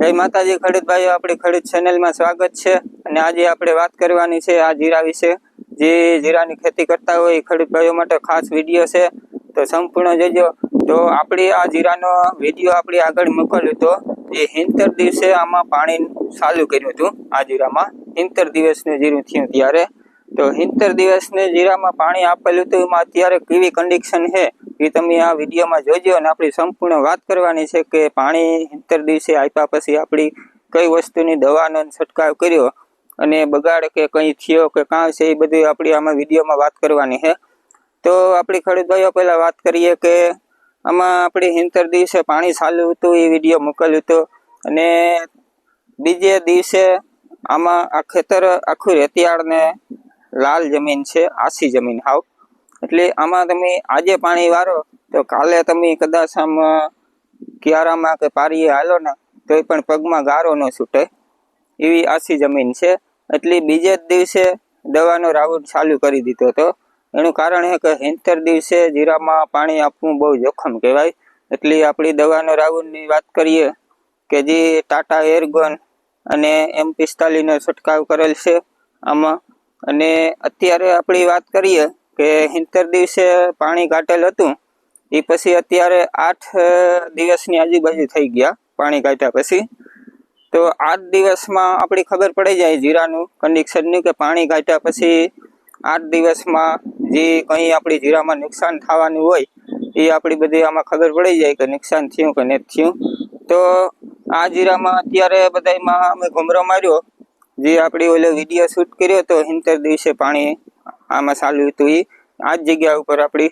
જય માતાજી, ખેડૂત ભાઈઓ, આપણી ખેડૂત ચેનલમાં સ્વાગત છે. અને આજે આપણે વાત કરવાની છે આ જીરા વિશે. જે જીરાની ખેતી કરતા હોય એ ખેડૂત ભાઈઓ માટે ખાસ વીડિયો છે. તો સંપૂર્ણ જોજો. તો આપણે આ જીરાનો વીડિયો આપણે આગળ મોકલ્યો હતો એ હિંતર દિવસે આમાં પાણી ચાલુ કર્યું હતું આ જીરામાં. હિંતર દિવસનું જીરું થયું ત્યારે. તો હિંતર દિવસને જીરામાં પાણી આપેલું હતું, એમાં અત્યારે કેવી કન્ડિશન છે, એ તમે આ વિડીયોમાં જોજો અને આપણી સંપૂર્ણ વાત કરવાની છે કે પાણી હિંતર દિવસે આપ્યા પછી આપણી કઈ વસ્તુની દવાનો છંટકાવ કર્યો અને બગાડ કે કંઈ થયો કે કાં છે, એ બધું આપણી આમાં વિડીયોમાં વાત કરવાની છે. તો આપણી ખેડૂતભાઈઓ પહેલાં વાત કરીએ કે આમાં આપણી હિંતર દિવસે પાણી ચાલુ હતું, એ વીડિયો મોકલ્યું હતો અને બીજે દિવસે આમાં આ ખેતર આખું રેતિયાળ ને લાલ જમીન છે આસી જમીન, હાવ. એટલે આમાં તમે આજે પાણી વારો, તો કાલે તમે કદાચ આમાં ક્યારામાં કે પારીએ હાલો ને, તોય પણ પગમાં ગારો ન છૂટે. એવી આસી જમીન છે. એટલે બીજે જ દિવસે દવાનો રાઉન્ડ ચાલુ કરી દીધો હતો. એનું કારણ એ કે હિંતર દિવસે જીરામાં પાણી આપવું બહુ જોખમ કહેવાય. એટલે આપણી દવાનો રાઉન્ડની વાત કરીએ, કે જે ટાટા એરગન અને એમ પિસ્તાલીસનો છંટકાવ કરેલ છે, આમાં અને અત્યારે આપણી વાત કરીએ કે હિંતર દિવસે પાણી કાઢેલ હતું. એ પછી અત્યારે આઠ દિવસની આજુબાજુ થઈ ગયા પાણી કાઢ્યા પછી. તો આઠ દિવસમાં આપણી ખબર પડી જાય જીરાનું કન્ડિશનનું કે પાણી કાઢ્યા પછી આઠ દિવસમાં જે કંઈ આપણી જીરામાં નુકસાન થવાનું હોય, એ આપણી બધી આમાં ખબર પડી જાય કે નુકસાન થયું કે નથી થયું. તો આ જીરામાં અત્યારે બધામાં અમે ઘુમરો માર્યો. જે આપણી ઓલો વીડિયો શૂટ કર્યો હતો હિંતર દિવસે પાણી આમાં ચાલ્યું હતું એ આ જ જગ્યા ઉપર આપણી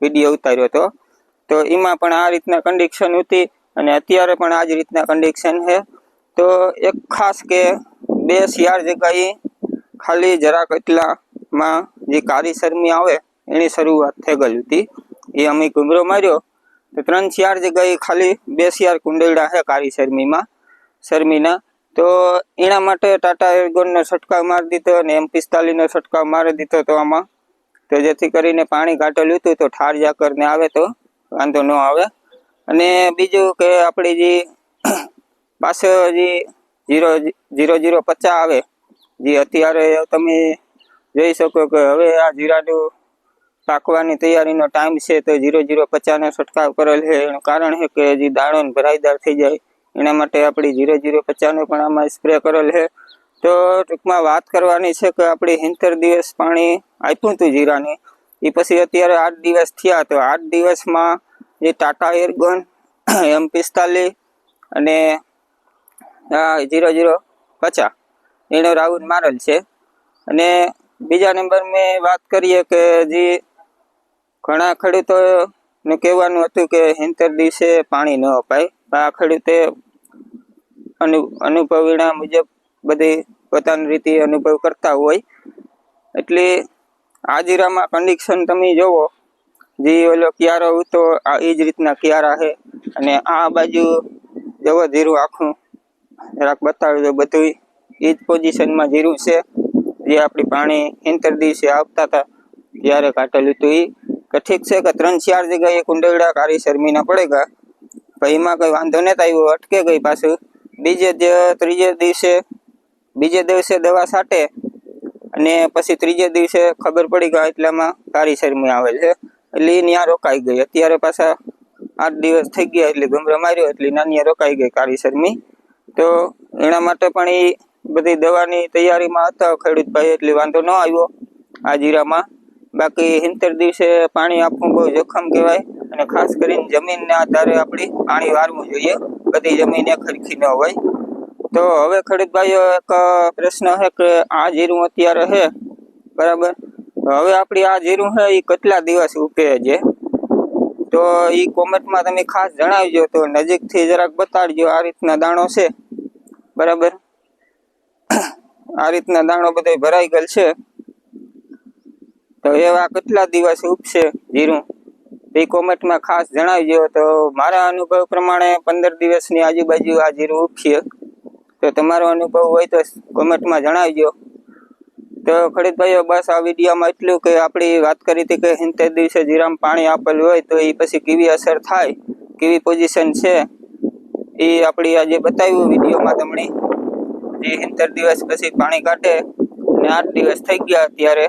વીડિયો ઉતાર્યો હતો. તો એમાં પણ આ રીતના કન્ડિશન હતી અને અત્યારે પણ આ જ રીતના કન્ડિશન છે. તો એક ખાસ કે બે શિયાળ જગ્યાએ ખાલી જરાક એટલામાં જે કાળી શરમી આવે એની શરૂઆત થઈ ગયેલી હતી. એ અમે ઘુમરો માર્યો. તો ત્રણ શિયાળ જગ્યાએ ખાલી બે શિયાળ કુંડળા છે કાળી શરમીમાં. શરમીના તો એના માટે ટાટા એરગોનનો છંટકાવ મારી દીધો અને એમ પિસ્તાલીસનો છંટકાવ મારી દીધો તો આમાં. તો જેથી કરીને પાણી કાઢેલું હતું તો ઠાર જાકરને આવે તો વાંધો ન આવે. અને બીજું કે આપણી જે પાસે જે ઝીરો જીરો ઝીરો પચાસ આવે, જે અત્યારે તમે જોઈ શકો કે હવે આ જીરાનું પાકવાની તૈયારીનો ટાઈમ છે તો જીરો જીરો પચાસનો છંટકાવ કરેલ છે. એનું કારણ છે કે જે દાણો ભરાઈદાર થઈ જાય. એના માટે આપણી જીરો જીરો પચાસનો પણ આમાં સ્પ્રે કરેલ છે. તો ટૂંકમાં વાત કરવાની છે કે આપણી હિંતર દિવસ પાણી આપ્યું હતું જીરાને. એ પછી અત્યારે આઠ દિવસ થયા, તો આઠ દિવસમાં જે ટાટા એરગન, એમ પિસ્તાલીસ અને જીરો જીરો પચાસ, એનો રાઉન્ડ મારેલ છે. અને બીજા નંબર મેં વાત કરીએ કે જે ઘણા ખેડૂતોનું કહેવાનું હતું કે હિંતર દિવસે પાણી ન અપાય. આ ખેડૂતે અનુ અનુભવીના મુજબ બધી પોતાની રીતે અનુભવ કરતા હોય. એટલે આ જીરામાં કન્ડિશન તમે જુઓ જે ઓલો ક્યારો તો આ એ જ રીતના ક્યારા છે અને આ બાજુ જવો જીરું આખું. જરાક બતાવ્યું તો બધું એ જ પોઝિશનમાં જીરું છે. જે આપણી પાણી ઇન્ટર દિવસે આવતા હતા ત્યારે કાઢેલું હતું એ કે છે કે ત્રણ ચાર જગ્યાએ કુંડળડા કારી શરમીના પડે ગયા પણ એમાં કંઈ વાંધો નહીં આવ્યો, અટકે ગઈ પાછું. બીજે ત્રીજે દિવસે, બીજે દિવસે દવા છાંટે અને પછી ત્રીજે દિવસે ખબર પડી કે એટલામાં કારી શરમી આવે છે. એટલે એ ત્યાં રોકાઈ ગઈ. અત્યારે પાછા આઠ દિવસ થઈ ગયા એટલે ગમરા માર્યો એટલે નાની રોકાઈ ગઈ કારી શરમી. તો એના માટે પણ એ બધી દવાની તૈયારીમાં હતા ખેડૂત ભાઈ એટલે વાંધો ન આવ્યો આ જીરામાં. બાકી હિંતર દિવસે પાણી આપવું બહુ જોખમ કહેવાય. અને ખાસ કરીને જમીનના આધારે આપણે પાણી વારવું જોઈએ. બધી જમીન ખરખી ન હોય. તો હવે ખેડૂત એક પ્રશ્ન છે કે આ જીરું અત્યારે છે? બરાબર? હવે આપણી આ જીરું છે એ કેટલા દિવસ ઉકે છે? તો એ કોમેન્ટમાં તમે ખાસ જણાવજો તો નજીકથી જરાક બતાડજો આ રીતના દાણો છે. બરાબર? આ રીતના દાણો બધો ભરાઈ ગયેલ છે. તો એવા કેટલા દિવસ ઉપશે જીરું? એ કોમેન્ટમાં ખાસ જણાવજો. તો મારા અનુભવ પ્રમાણે પંદર દિવસની આજુબાજુ આ જીરું ઉખીએ તો તમારો અનુભવ હોય તો કોમેન્ટમાં જણાવજો. તો ખેડૂત બસ આ વિડીયોમાં એટલું કે આપણી વાત કરી હતી કે સિત્તેર દિવસે જીરામાં પાણી આપેલું હોય તો એ પછી કેવી અસર થાય, કેવી પોઝિશન છે એ આપણી આજે બતાવ્યું વિડીયોમાં તમને. જે સિત્તેર દિવસ પછી પાણી કાઢે અને આઠ દિવસ થઈ ગયા અત્યારે.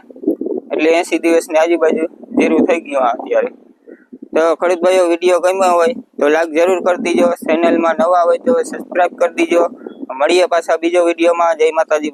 એટલે એંસી દિવસની આજુબાજુ જીરું થઈ ગયું અત્યારે. તો ખેડૂત ભાઈઓ વીડિયો ગમ્યો હોય તો લાઈક જરૂર કરી દીજો. ચેનલમાં નવા હોય તો સબસ્ક્રાઈબ કરી દીજો. મળીએ પાછા બીજો વિડીયોમાં. જય માતાજી